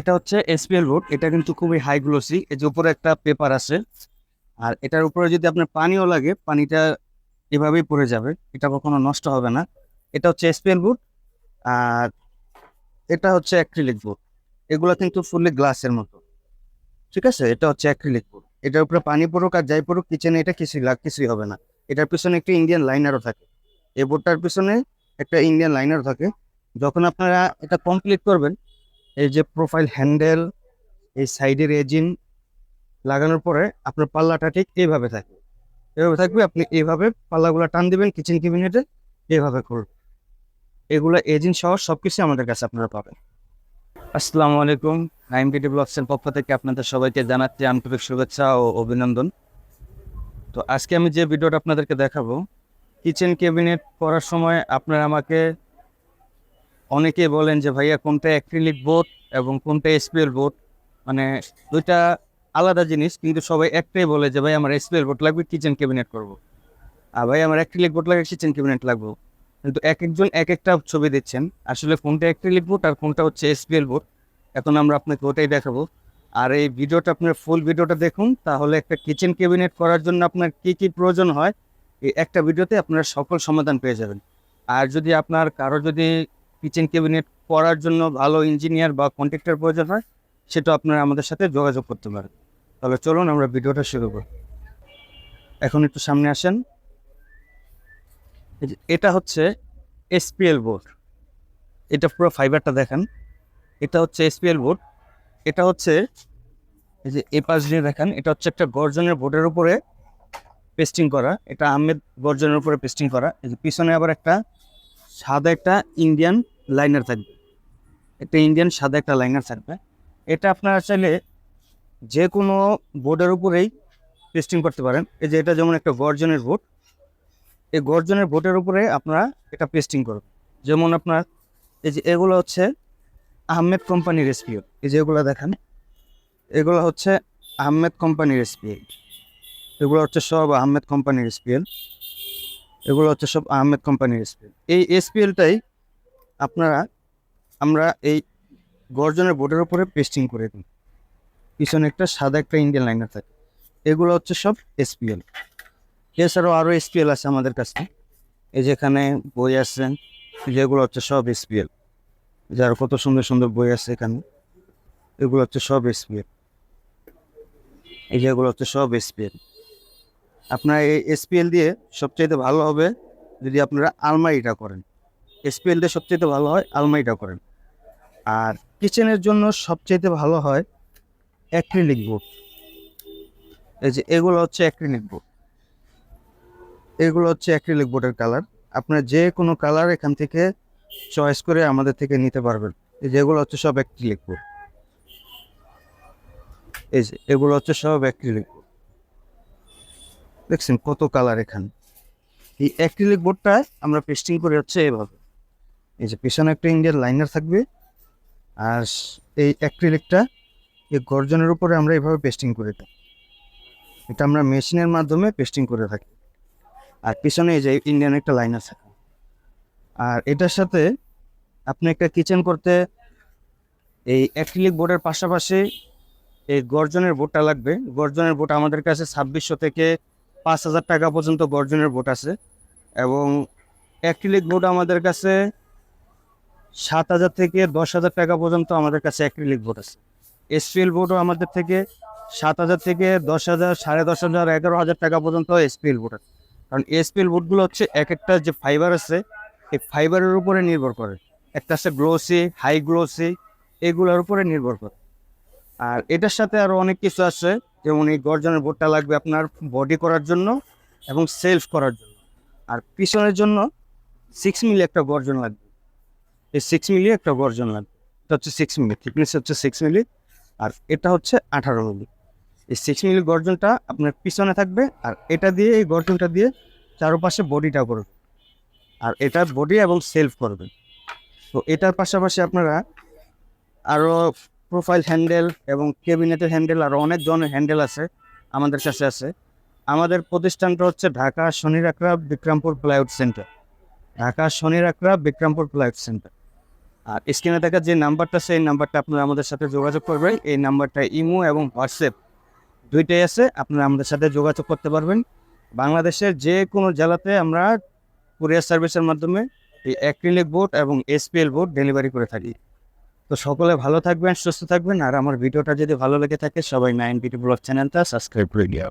এটা হচ্ছে SPL board এটা কিন্তু খুবই হাই গ্লোসি এই যে উপরে একটা পেপার আছে। আর এটার উপরে যদি আপনার পানিও লাগে, পানিটা এভাবেই পড়ে যাবে, এটা কখনো নষ্ট হবে না। এটা হচ্ছে এসপিএল বোর্ড আর এটা হচ্ছে অ্যাক্রিলিক বোর্ড এগুলো কিন্তু ফুললি গ্লাসের মতো। ঠিক আছে? এটা হচ্ছে অ্যাক্রিলিক বোর্ড এটার উপরে পানি পড়ুক আর যাই পড়ুক কিচেনে এটা কিছুই লাগ কিছুই হবে না। এটার পিছনে একটা ইন্ডিয়ান লাইনারও থাকে। এই বোর্ডটার পিছনে একটা ইন্ডিয়ান লাইনার থাকে। যখন আপনারা এটা কমপ্লিট করবেন এই যে প্রোফাইল হ্যান্ডেল এই সাইডের এজিন লাগানোর পরে আপনার পাল্লাটা ঠিক এইভাবে থাকবে। এভাবে থাকবে, আপনি এইভাবে পাল্লাগুলো টান দিবেন কিচেন ক্যাবিনেটে এইভাবে করবেন এগুলো এজিন সহ সব কিছু আমাদের কাছে আপনারা পাবেন। আসসালামু আলাইকুম। নাইম বিটি ব্লগসের পক্ষ থেকে আপনাদের সবাইকে জানাচ্ছি আন্তরিক শুভেচ্ছা ও অভিনন্দন। তো আজকে আমি যে ভিডিওটা আপনাদেরকে দেখাবো কিচেন ক্যাবিনেট করার সময় আপনারা আমাকে অনেকেই বলেন যে, ভাইয়া, কোনটা অ্যাক্রিলিক বোর্ড এবং কোনটা এসপিএল বোর্ড মানে দুইটা আলাদা জিনিস, কিন্তু সবাই একটাই বলে যে, ভাই, আমার এসপিএল বোর্ড লাগবে কিচেন ক্যাবিনেট করব। আর ভাই, আমার অ্যাক্রিলিক বোর্ড লাগবে কিচেন ক্যাবিনেট লাগবো। কিন্তু এক একজন এক একটা ছবি দিচ্ছেন, আসলে কোনটা অ্যাক্রিলিক বোর্ড আর কোনটা হচ্ছে এসপিএল বোর্ড এখন আমরা আপনাকে ওটাই দেখাবো। আর এই ভিডিওটা, আপনার ফুল ভিডিওটা দেখুন, তাহলে একটা কিচেন ক্যাবিনেট করার জন্য আপনার কি কি প্রয়োজন হয়, এই একটা ভিডিওতে আপনারা সকল সমাধান পেয়ে যাবেন। আর যদি আপনার কারও যদি কিচেন ক্যাবিনেট করার জন্য ভালো ইঞ্জিনিয়ার বা কন্ট্রাক্টর প্রয়োজন হয়, সেটা আপনারা আমাদের সাথে যোগাযোগ করতে পারেন। তাহলে চলুন আমরা ভিডিওটা শুরু করি। এখন একটু সামনে আসেন। এটা হচ্ছে এসপিএল বোর্ড এটা পুরো ফাইবারটা দেখেন। এটা হচ্ছে এসপিএল বোর্ড এটা হচ্ছে এই যে এ পাশ দিয়ে দেখেন, এটা হচ্ছে একটা গর্জনের বোর্ডের উপরে পেস্টিং করা। এটা আহমেদ গর্জনের উপরে পেস্টিং করা। এই যে পিছনে আবার একটা সাদা একটা ইন্ডিয়ান লাইনার থাকবে একটা ইন্ডিয়ান সাদা একটা লাইনার থাকবে। এটা আপনারা চাইলে যে কোনো বোর্ডের উপরেই পেস্টিং করতে পারেন। এই যে এটা যেমন একটা গর্জনের বোর্ড এই গর্জনের বোর্ডের উপরে আপনারা এটা পেস্টিং করবেন। যেমন আপনার এই যে এগুলো হচ্ছে আহমেদ কোম্পানির এসপিও এই যে এগুলো দেখেন, এগুলো হচ্ছে আহমেদ কোম্পানির এসপিএল এগুলো হচ্ছে সব আহমেদ কোম্পানির এসপিএল এগুলো হচ্ছে সব আহমেদ কোম্পানির এসপিএল এই এসপিএলটাই আপনারা আমরা এই গর্জনের বোর্ডের উপরে পেস্টিং করে দিই। পিছনে একটা সাদা একটা ইন্ডিয়ান লাইনার থাকে এগুলো হচ্ছে সব এসপিএল এছাড়াও আরও এসপিএল আছে আমাদের কাছে। এই যেখানে বই আছে, যেগুলো হচ্ছে সব এসপিএল যার কত সুন্দর সুন্দর বই আছে এখানে। এগুলো হচ্ছে সব এসপিএল এই যেগুলো হচ্ছে সব এসপিএল আপনার এই এসপিএল দিয়ে সবচাইতে ভালো হবে যদি আপনারা আলমারিটা করেন। এসপিএল দিয়ে সবচাইতে ভালো হয় আলমারিটা করেন। আর কিচেনের জন্য সবচাইতে ভালো হয় অ্যাক্রিলিক বোর্ড। এই যে এগুলো হচ্ছে অ্যাক্রিলিক বোর্ড। এগুলো হচ্ছে অ্যাক্রিলিক বোর্ডের কালার। আপনার যে কোনো কালার এখান থেকে চয়েস করে আমাদের থেকে নিতে পারবেন। এই যে এগুলো হচ্ছে সব অ্যাক্রিলিক বোর্ড। এই যে এগুলো হচ্ছে সব অ্যাক্রিলিক দেখছেন কত কালার এখানে। এই অ্যাক্রিলিক বোর্ডটা আমরা পেস্টিং করে হচ্ছে এভাবে। এই যে পেছনে একটা ইন্ডিয়ান লাইনার থাকবে। আর এই অ্যাক্রিলিকটা এই গর্জনের উপরে আমরা এভাবে পেস্টিং করে থাকি এটা আমরা মেশিনের মাধ্যমে পেস্টিং করে থাকি। আর পিছনে এই যে ইন্ডিয়ান একটা লাইনার থাকে। আর এটার সাথে আপনি একটা কিচেন করতে এই অ্যাক্রিলিক বোর্ডের পাশাপাশি এই গর্জনের বোর্ডটা লাগবে। গর্জনের বোর্ড আমাদের কাছে ছাব্বিশশো থেকে পাঁচ হাজার টাকা পর্যন্ত গর্জনের বোর্ড আছে। এবং অ্যাক্রিলিক বোর্ড আমাদের কাছে সাত হাজার থেকে দশ হাজার টাকা পর্যন্ত আমাদের কাছে অ্যাক্রিলিক বোর্ড আছে। এসপিএল বোর্ডও আমাদের থেকে সাত হাজার থেকে দশ হাজার, সাড়ে দশ হাজার, এগারো হাজার টাকা পর্যন্ত এসপিএল বোর্ড আছে। কারণ এসপিএল বোর্ডগুলো হচ্ছে এক একটা যে ফাইবার আছে, এই ফাইবারের উপরে নির্ভর করে। একটা আছে গ্লোসি হাই গ্লোসি এগুলোর উপরে নির্ভর করে। আর এটার সাথে আরও অনেক কিছু আছে, যেমন এই গর্জনের বোর্ডটা লাগবে আপনার বডি করার জন্য এবং সেলফ করার জন্য। আর পিছনের জন্য সিক্স মিলি একটা গর্জন লাগবে। এই সিক্স মিলি একটা গর্জন লাগবে। এটা হচ্ছে সিক্স মিলি থিকনেস হচ্ছে সিক্স মিলি আর এটা হচ্ছে আঠারো মিলি এই সিক্স মিলি গর্জনটা আপনার পিছনে থাকবে আর এটা দিয়ে, এই গর্জনটা দিয়ে চারপাশে বডিটা করবে। আর এটা বডি এবং সেলফ করবে। তো এটার পাশাপাশি আপনারা আরও প্রোফাইল হ্যান্ডেল এবং কেবিনেটের হ্যান্ডেল আরও অনেক ধরনের হ্যান্ডেল আছে আমাদের কাছে আছে। আমাদের প্রতিষ্ঠানটা হচ্ছে Dhaka Shanir Akhra Bikrampur plywood centre Dhaka Shanir Akhra Bikrampur plywood centre আর স্ক্রিনে থাকা যে নাম্বারটা, সেই নাম্বারটা আপনারা আমাদের সাথে যোগাযোগ করবেন। এই নাম্বারটা ইমো এবং হোয়াটসঅ্যাপ দুইটাই আছে, আপনারা আমাদের সাথে যোগাযোগ করতে পারবেন। বাংলাদেশের যে কোনো জেলাতে আমরা কুরিয়ার সার্ভিসের মাধ্যমে এই অ্যাক্রিলিক বোর্ড এবং এসপিএল বোর্ড ডেলিভারি করে থাকি। তো সকলে ভালো থাকবেন, সুস্থ থাকবেন, আর আমার ভিডিওটা যদি ভালো লেগে থাকে, সবাই নাইন বিটি ব্লগ চ্যানেলটা সাবস্ক্রাইব করে দিয়ে